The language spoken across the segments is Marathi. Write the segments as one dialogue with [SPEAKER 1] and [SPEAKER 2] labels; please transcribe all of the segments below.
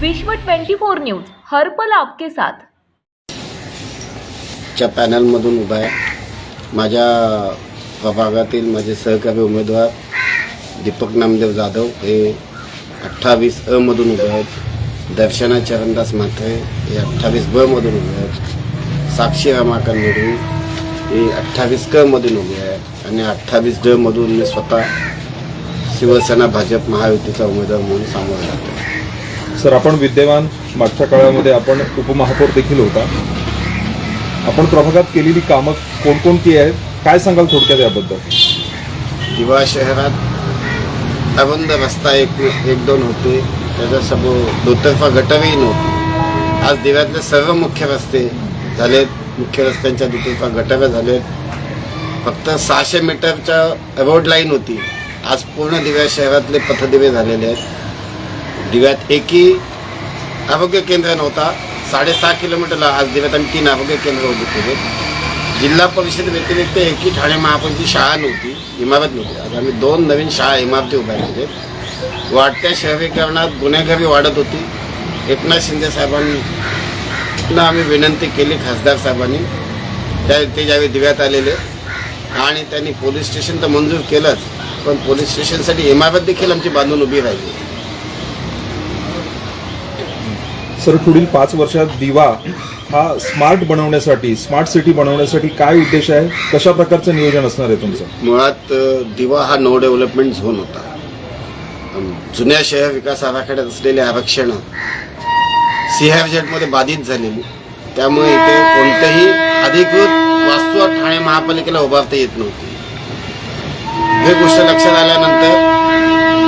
[SPEAKER 1] विश्व 24 न्यूज हर्पल आपके साथ.
[SPEAKER 2] च्या पॅनलमधून उभा आहे माझ्या प्रभागातील माझे सहकारी उमेदवार दीपक नामदेव जाधव हे अठ्ठावीस अ मधून उभे आहेत. दर्शना चरणदास म्हात्रे हे अठ्ठावीस ब मधून उभे आहेत. साक्षी रमाकांत मोडवी हे अठ्ठावीस क मधून उभे आहेत. आणि अठ्ठावीस ड मधून मी स्वतः शिवसेना भाजप महायुतीचा उमेदवार म्हणून सामोरं जातो.
[SPEAKER 3] सर आपण विद्यमान मागच्या काळामध्ये आपण उपमहापौर देखील होता. आपण प्रभागात केलेली कामं कोणकोणती आहेत? काय सांगाल थोडक्यात याबद्दल?
[SPEAKER 2] दिवा शहरात अरुंद रस्ता एक एक दोन होते. त्याच्यासमोर दुतर्फा गटरही नव्हती. आज दिव्यातले सर्व मुख्य रस्ते झालेत. मुख्य रस्त्यांच्या दुतर्फा गटारं झालेत. फक्त सहाशे मीटरच्या रोड लाईन होती. आज पूर्ण दिव्या शहरातले पथदिवे झालेले आहेत. दिव्यात एकही आरोग्य केंद्र नव्हता. साडेसहा किलोमीटरला आज दिव्यात आम्ही तीन आरोग्य केंद्र उभी केले. जिल्हा परिषद व्यतिरिक्त एकही ठाणे महापालिकेची शाळा नव्हती इमारत नव्हती. आज आम्ही दोन नवीन शाळा इमारती उभ्या केल्या वाढत्या शहरीकरणात गुन्हेगारी वाढत होती. एकनाथ शिंदे साहेबांना आम्ही विनंती केली खासदार साहेबांनी. त्या ते ज्यावेळी दिव्यात आलेले. आणि त्यांनी पोलीस स्टेशन तर मंजूर केलंच पण पोलीस स्टेशनसाठी इमारत देखील आमची बांधून उभी राहिली.
[SPEAKER 3] सर पुढील पाच वर्षात दिवा हा स्मार्ट बनवण्यासाठी स्मार्ट सिटी बनवण्यासाठी काय उद्देश आहे? कशा प्रकारचं नियोजन असणार आहे तुमचं?
[SPEAKER 2] मुळात दिवा हा नो डेव्हलपमेंट झोन होता. जुन्या शहर विकास आराखड्यात असलेले आरक्षणं सी बाधित झालेली. त्यामुळे इथे कोणत्याही अधिकृत वास्तू ठाणे महापालिकेला उभारता येत नव्हती. हे गोष्ट लक्षात आल्यानंतर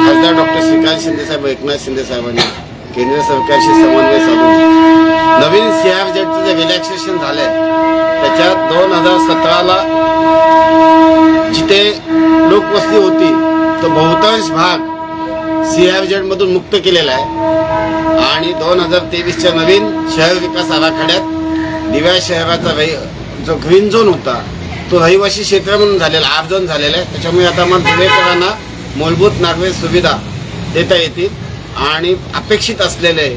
[SPEAKER 2] खासदार डॉक्टर श्रीकांत शिंदेसाहेब एकनाथ शिंदे साहेबांनी केंद्र सरकारशी समन्वय साधून. नवीन सीआरजेडचं जे रिलॅक्सेशन झालंय त्याच्यात दोन हजार सतराला जिथे लोकवस्ती होती तो बहुतांश भाग सीआरजेड जेडमधून मुक्त केलेला आहे. आणि दोन हजार तेवीसच्या नवीन शहर विकास आराखड्यात दिव्या शहराचा रही जो ग्रीन झोन होता तो रहिवासी क्षेत्र म्हणून झालेला आर झोन झालेला आहे. त्याच्यामुळे आता मग दिवेकरांना मूलभूत नागरिक सुविधा देता येतील. आणि अपेक्षित असलेले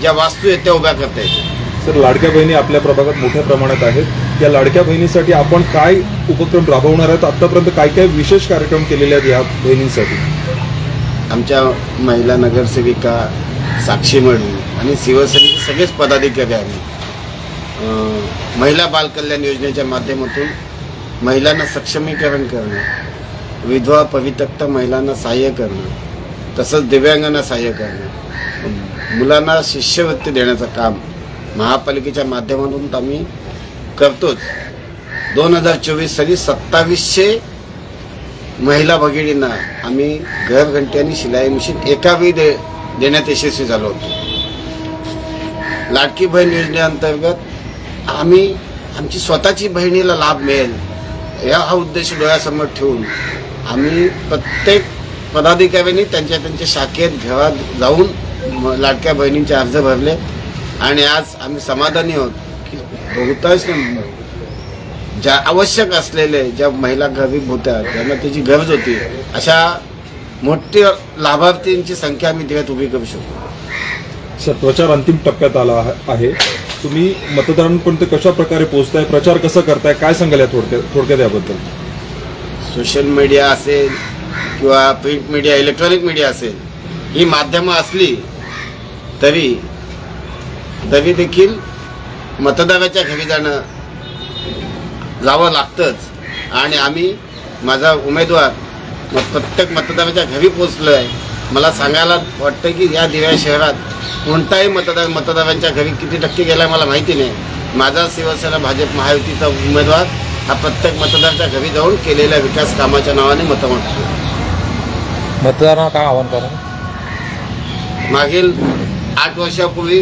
[SPEAKER 2] ज्या वास्तू आहेत त्या उभ्या करता येतील.
[SPEAKER 3] सर लाडक्या बहिणी आपल्या प्रभागात मोठ्या प्रमाणात आहेत. या लाडक्या बहिणीसाठी आपण काय उपक्रम राबवणार आहेत? आतापर्यंत काय काय विशेष कार्यक्रम केलेले आहेत या बहिणींसाठी?
[SPEAKER 2] आमच्या महिला नगरसेविका साक्षी मडवी आणि शिवसेनेचे सगळेच पदाधिकारी आम्ही अं, महिला बाल कल्याण योजनेच्या माध्यमातून महिलांना सक्षमीकरण करणं विधवा पवितक्त महिलांना सहाय्य करणं तसंच दिव्यांगांना सहाय्य करणं. मुलांना शिष्यवृत्ती देण्याचं काम महापालिकेच्या माध्यमातून आम्ही करतोच. दोन हजार चोवीस साली सत्तावीसशे महिला भगिनींना आम्ही घरघंटी आणि शिलाई मशीन एका वेळी दे देण्यात यशस्वी झालो होतो. लाडकी बहीण योजनेअंतर्गत आम्ही आमची स्वतःची बहिणीला लाभ मिळेल या हा उद्देश डोळ्यासमोर ठेवून आम्ही प्रत्येक पदाधिकाऱ्यांनी त्यांच्या त्यांच्या शाखेत घरात जाऊन लाडक्या बहिणींचे अर्ज भरले. आणि आज आम्ही समाधानी आहोत की बहुतांश ज्या आवश्यक असलेले ज्या महिला गरीब होत्या ज्यांना त्याची गरज होती अशा मोठ्या लाभार्थींची संख्या आम्ही दिव्यात उभी करू शकतो.
[SPEAKER 3] सर प्रचार अंतिम टप्प्यात आला आहे- आहे. तुम्ही मतदारांपर्यंत कशा प्रकारे पोहोचताय प्रचार कसं करताय काय सांगाल या थोडक्यात थोडक्यात याबद्दल?
[SPEAKER 2] सोशल मीडिया असेल किंवा प्रिंट मीडिया इलेक्ट्रॉनिक मीडिया असेल ही माध्यमं असली तरी तरी देखील मतदाराच्या घरी जाणं जावं लागतंच. आणि आम्ही माझा उमेदवार मग प्रत्येक मतदाराच्या घरी पोचलो आहे मला सांगायला वाटतं की या दिव्या शहरात कोणताही मतदार मतदारांच्या घरी किती टक्के गेला मला माहिती नाही. माझा शिवसेना भाजप महायुतीचा उमेदवार हा प्रत्येक मतदाराच्या घरी जाऊन केलेल्या विकास कामाच्या नावाने मतं मांडतो
[SPEAKER 4] मतदारांना काय आव्हान करा?
[SPEAKER 2] मागील आठ वर्षापूर्वी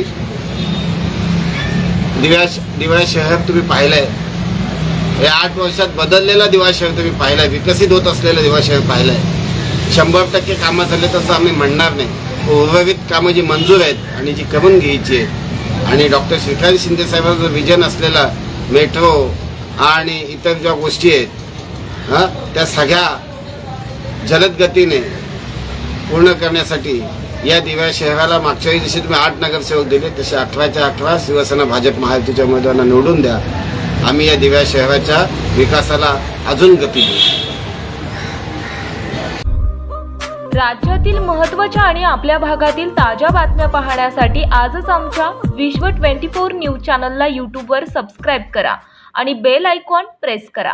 [SPEAKER 2] दिव्या दिव्या शहर तुम्ही पाहिलंय. या आठ वर्षात बदललेला दिवा शहर तुम्ही पाहिलाय विकसित होत असलेलं दिवा शहर पाहिलंय. शंभर टक्के कामं झाले तसं आम्ही म्हणणार नाही. उर्वरित कामं जी मंजूर आहेत आणि जी करून घ्यायची आहेत आणि डॉक्टर श्रीकांत शिंदे साहेबांचं जो विजन असलेला मेट्रो आणि इतर ज्या गोष्टी आहेत हां त्या सगळ्या जलद गतीने पूर्ण करण्यासाठी या दिव्या शहराला मागच्याही वेळी जसे तुम्ही आठ नगरसेवक दिले तसे अठराच्या अठरा शिवसेना भाजप महायुतीच्या उमेदवारांना निवडून द्या. आम्ही या दिव्या शहराच्या विकासाला अजून गती देऊ.
[SPEAKER 1] राज्यातील महत्त्वाच्या आणि आपल्या भागातील ताज्या बातम्या पाहण्यासाठी आजच आमच्या विश्व ट्वेंटी फोर न्यूज चॅनलला यूट्यूबवर सबस्क्राईब करा आणि बेल आयकॉन प्रेस करा.